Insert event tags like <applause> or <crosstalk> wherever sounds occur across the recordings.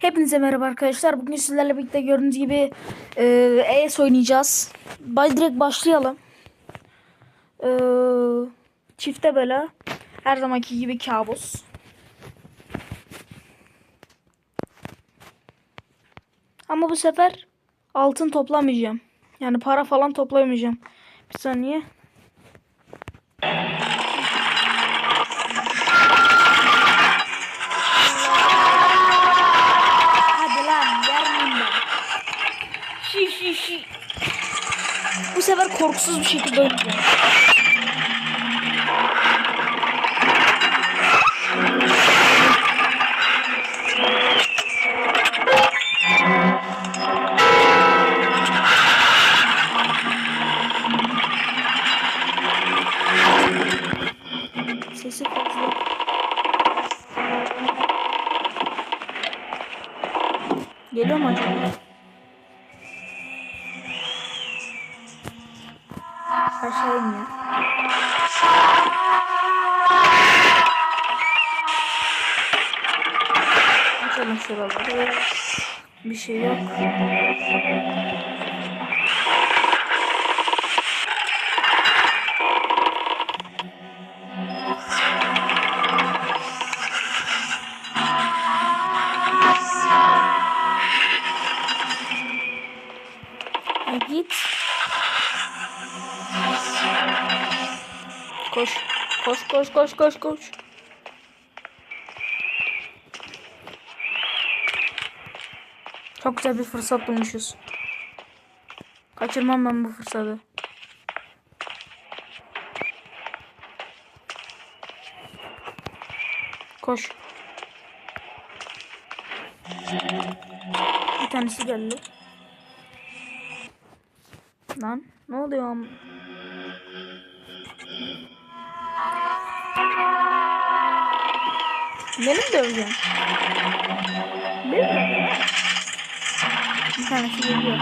Hepinize merhaba arkadaşlar. Bugün sizlerle birlikte gördüğünüz gibi e, ES oynayacağız. Bay direkt başlayalım. E, çifte bela. Her zamanki gibi kabus. Ama bu sefer altın toplamayacağım. Yani para falan toplamayacağım. Bir saniye. Hadi lan yermeyeyim ben. Şi. Bu sefer korkusuz bir şekilde oynayacağım. Sesi fazla. Geliyor mu acaba? İniyor. Açalım şuraları. Bir şey yok. E git. Koş. Koş koş koş koş koş. Çok güzel bir fırsat bulmuşuz. Kaçırmam ben bu fırsatı. Koş. Bir tanesi geldi. Lan ne oluyor? Beni mi döveceksin? Beni mi? Bir tanesi geliyor.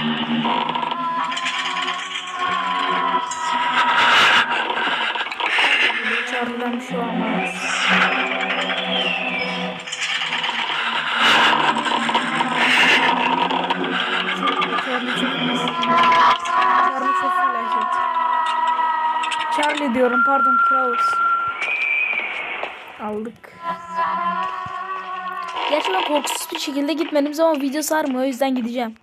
Çağrıdan bir şey olmaz. Charlie diyorum pardon Kraus. Aldık. Gerçi korkusuz bir şekilde gitmedim zaman video sarmıyor o yüzden gideceğim.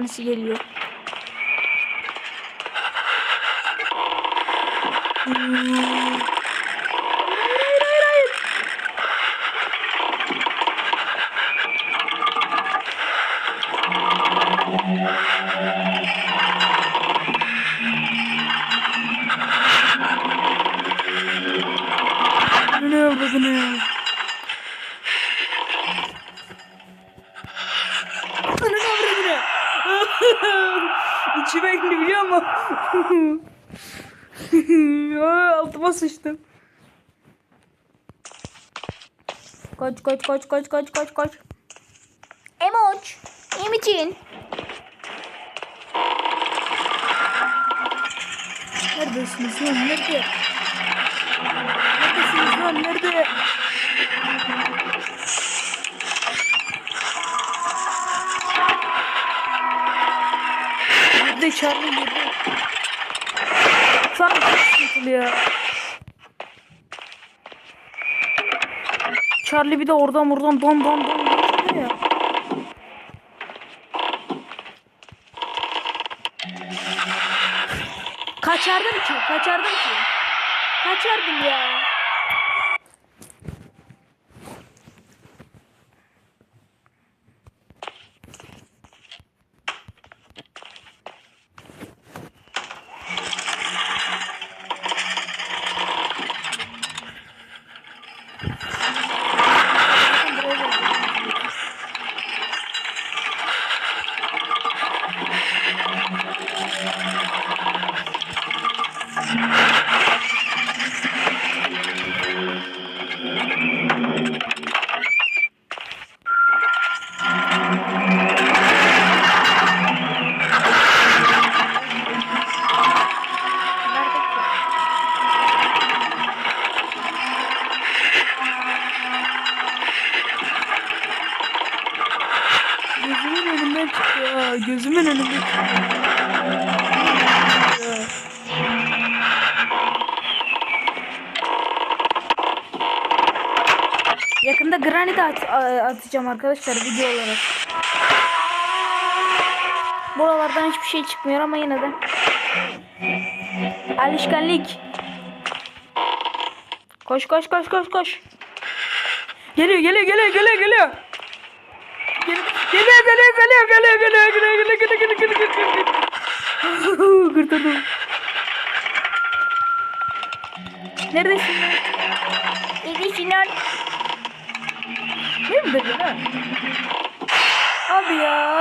Tanesi geliyor. Hmm. <laughs> İçime indi biliyor musun? <laughs> Altıma sıçtım. Koç koç koç koç koç koç koç. Emoç. Emiçin. Neredesiniz lan? Nerede? Neredesiniz lan? Nerede? Nerede? Şu an çok sıkıntılı ya. Charlie bir de oradan buradan don don don geçiyor ya. Kaçardım ki, kaçardım ki. Kaçardım ya. Yakında granit at, atacağım arkadaşlar video olarak. Buralardan hiçbir şey çıkmıyor ama yine de. Alışkanlık. Koş koş koş koş koş. Geliyor geliyor geliyor geliyor geliyor. Geliyor geliyor geliyor geliyor geliyor geliyor geliyor geliyor geliyor geliyor geliyor. Kurtuldum. Neredesin lan? Neredesin lan? Ne mi dedin ha? Abi ya.